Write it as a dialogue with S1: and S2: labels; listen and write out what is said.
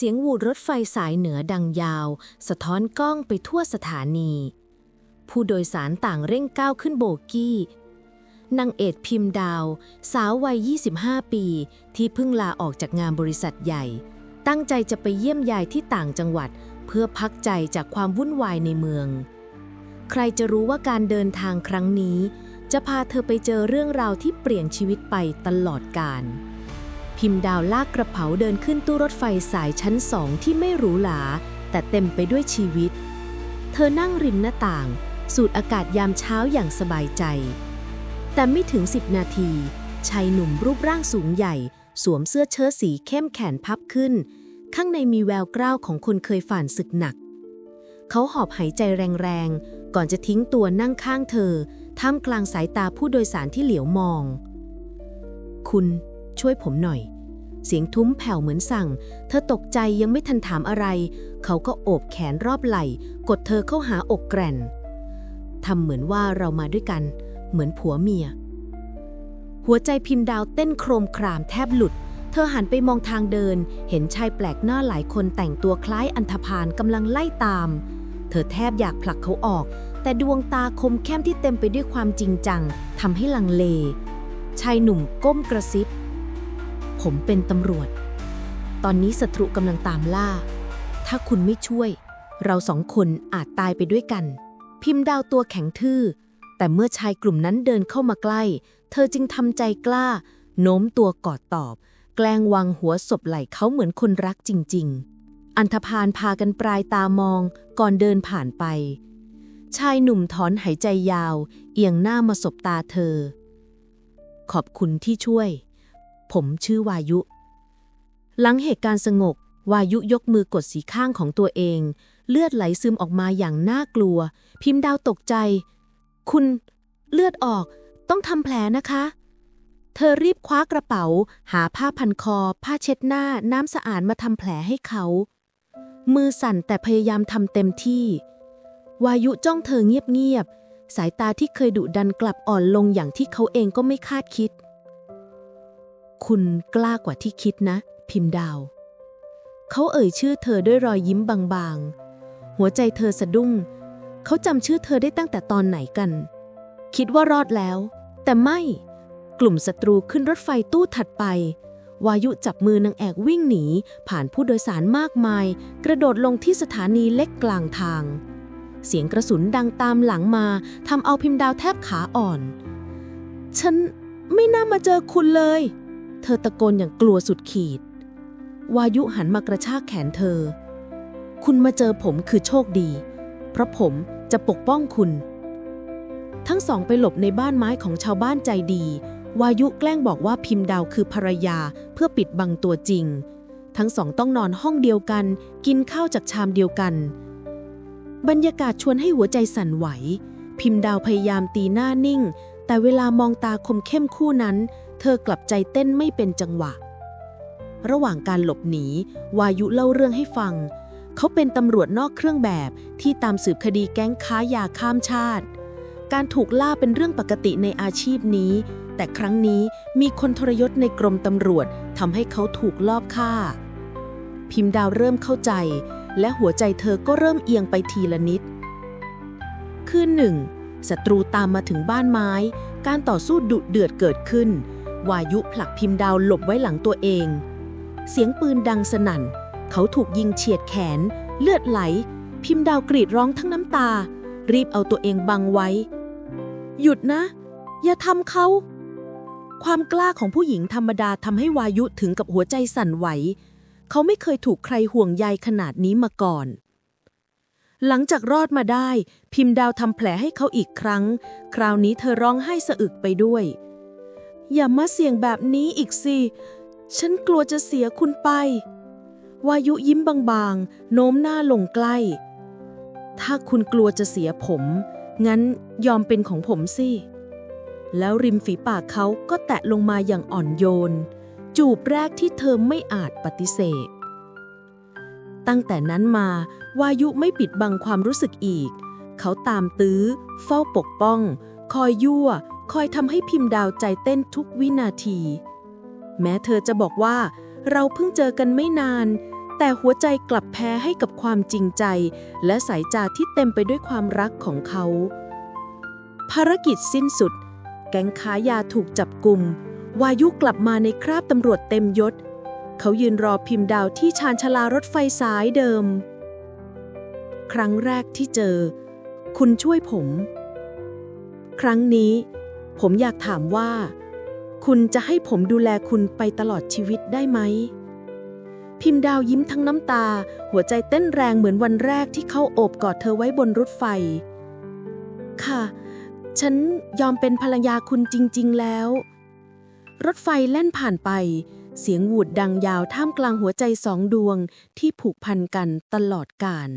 S1: เสียงหวูดรถไฟสายเหนือดังยาว สะท้อนกล้องไปทั่วสถานี ผู้โดยสารต่างเร่งก้าวขึ้นโบกี้นางเอกพิมพ์ดาว สาววัย 25 ปี ที่เพิ่งลาออกจากงานบริษัทใหญ่ ตั้งใจจะไปเยี่ยมยายที่ต่างจังหวัด เพื่อพักใจจากความวุ่นวายในเมือง ใครจะรู้ว่าการเดินทางครั้งนี้ จะพาเธอไปเจอเรื่องราวที่เปลี่ยนชีวิตไปตลอดกาล พิมพ์ดาวลากกระเป๋าเดินขึ้นตู้รถไฟสายชั้นสองที่ไม่หรูหรา แต่เต็มไปด้วยชีวิต เธอนั่งริมหน้าต่าง สูดอากาศยามเช้าอย่างสบายใจ แต่ไม่ถึง10นาทีชายหนุ่มรูปร่างสูงใหญ่ สวมเสื้อเชิ้ตสีเข้มแขนพับขึ้น ข้างในมีแววกล้าวของคนเคยฝ่านศึกหนัก เขาหอบหายใจแรงๆ ก่อนจะทิ้งตัวนั่งข้างเธอ ท่ามกลางสายตาผู้โดยสารที่เหลียวมอง คุณ ช่วยผมหน่อย เสียงทุ้มแผ่วเหมือนสั่ง เธอตกใจยังไม่ทันถามอะไร เขาก็โอบแขนรอบไหล่ กดเธอเข้าหาอกแกร่นทำเหมือนว่าเรามาด้วยกัน เหมือนผัวเมีย หัวใจพิมพ์ดาวเต้นโครมครามแทบหลุด เธอหันไปมองทางเดิน เห็นชายแปลกหน้าหลายคนแต่งตัวคล้ายอันธพาลกำลังไล่ตาม เธอแทบอยากผลักเขาออก แต่ดวงตาคมเข้มที่เต็มไปด้วยความจริงจังทำให้ลังเล ชายหนุ่มก้มกระซิบ ผมเป็นตำรวจ ตอนนี้ศัตรูกำลังตามล่า ถ้าคุณไม่ช่วย เราสองคนอาจตายไปด้วยกัน พิมพ์ดาวตัวแข็งทื่อ แต่เมื่อชายกลุ่มนั้นเดินเข้ามาใกล้ เธอจึงทำใจกล้า โน้มตัวกอดตอบ แกล้งวางหัวศพไหล่เขาเหมือนคนรักจริง ๆ อันธพาลพากันปลายตามองก่อนเดินผ่านไป ชายหนุ่มถอนหายใจยาว เอียงหน้ามาสบตาเธอ ขอบคุณที่ช่วย ผมชื่อวายุ หลังเหตุการณ์สงบ วายุยกมือกดสีข้างของตัวเอง เลือดไหลซึมออกมาอย่างน่ากลัว พิมพ์ดาวตกใจ คุณ เลือดออก ต้องทำแผลนะคะ เธอรีบคว้ากระเป๋า หาผ้าพันคอ ผ้าเช็ดหน้า น้ำสะอาดมาทำแผลให้เขา มือสั่นแต่พยายามทำเต็มที่ วายุจ้องเธอเงียบๆสายตาที่เคยดุดันกลับอ่อนลงอย่างที่เขาเองก็ไม่คาดคิด คุณกล้ากว่าที่คิดนะ พิมพ์ดาว เขาเอ่ยชื่อเธอด้วยรอยยิ้มบางๆ หัวใจเธอสะดุ้ง เขาจำชื่อเธอได้ตั้งแต่ตอนไหนกัน คิดว่ารอดแล้ว แต่ไม่กลุ่มศัตรูขึ้นรถไฟตู้ถัดไป วายุจับมือนางแอกวิ่งหนี ผ่านผู้โดยสารมากมาย กระโดดลงที่สถานีเล็กกลางทาง เสียงกระสุนดังตามหลังมาทำเอาพิมพ์ดาวแทบขาอ่อน ฉันไม่น่ามาเจอคุณเลย เธอตะโกนอย่างกลัวสุดขีด วายุหันมากระชากแขนเธอ คุณมาเจอผมคือโชคดี เพราะผมจะปกป้องคุณ ทั้งสองไปหลบในบ้านไม้ของชาวบ้านใจดี วายุแกล้งบอกว่าพิมพ์ดาวคือภรรยาเพื่อปิดบังตัวจริง ทั้งสองต้องนอนห้องเดียวกัน กินข้าวจากชามเดียวกัน บรรยากาศชวนให้หัวใจสั่นไหว พิมพ์ดาวพยายามตีหน้านิ่ง แต่เวลามองตาคมเข้มคู่นั้น เธอกลับใจเต้นไม่เป็นจังหวะ ระหว่างการหลบหนี วายุเล่าเรื่องให้ฟัง เขาเป็นตำรวจนอกเครื่องแบบที่ตามสืบคดีแก๊งค้ายาข้ามชาติ การถูกล่าเป็นเรื่องปกติในอาชีพนี้ แต่ครั้งนี้มีคนทรยศในกรมตำรวจทำให้เขาถูกลอบฆ่า พิมพ์ดาวเริ่มเข้าใจ และหัวใจเธอก็เริ่มเอียงไปทีละนิด คืนหนึ่งศัตรูตามมาถึงบ้านไม้ การต่อสู้ดุเดือดเกิดขึ้น วายุผลักพิมพ์ดาวหลบไว้หลังตัวเอง เสียงปืนดังสนั่น เขาถูกยิงเฉียดแขน เลือดไหล พิมพ์ดาวกรีดร้องทั้งน้ำตา รีบเอาตัวเองบังไว้ หยุดนะ อย่าทำเขา ความกล้าของผู้หญิงธรรมดาทำให้วายุถึงกับหัวใจสั่นไหว เขาไม่เคยถูกใครห่วงใยขนาดนี้มาก่อนหลังจากรอดมาได้ พิมพ์ดาวทำแผลให้เขาอีกครั้ง คราวนี้เธอร้องไห้สะอึกไปด้วย อย่ามาเสี่ยงแบบนี้อีกสิ ฉันกลัวจะเสียคุณไป วายุยิ้มบางๆ โน้มหน้าลงใกล้ ถ้าคุณกลัวจะเสียผม งั้นยอมเป็นของผมสิ แล้วริมฝีปากเขาก็แตะลงมาอย่างอ่อนโยน จูบแรกที่เธอไม่อาจปฏิเสธ ตั้งแต่นั้นมา วายุไม่ปิดบังความรู้สึกอีก เขาตามตื้อ เฝ้าปกป้อง คอยยั่ว คอยทำให้พิมพ์ดาวใจเต้นทุกวินาที แม้เธอจะบอกว่า เราเพิ่งเจอกันไม่นาน แต่
S2: หัวใจกลับแพ้ให้กับความจริงใจ และสายจาที่เต็มไปด้วยความรักของเขา ภารกิจสิ้นสุด แก๊งค้ายาถูกจับกลุ่มวายุกลับมาในคราบตำรวจเต็มยศ เขายืนรอพิมพ์ดาวที่ชานชาลารถไฟสายเดิม ครั้งแรกที่เจอ คุณช่วยผม ครั้งนี้ ผมอยากถามว่า คุณจะให้ผมดูแลคุณไปตลอดชีวิตได้ไหม พิมพ์ดาวยิ้มทั้งน้ำตา หัวใจเต้นแรงเหมือนวันแรกที่เขาโอบกอดเธอไว้บนรถไฟ ค่ะ ฉันยอมเป็นภรรยาคุณจริง ๆ แล้ว รถไฟแล่นผ่านไป เสียงหวูดดังยาวท่ามกลางหัวใจสองดวงที่ผูกพันกันตลอดกาล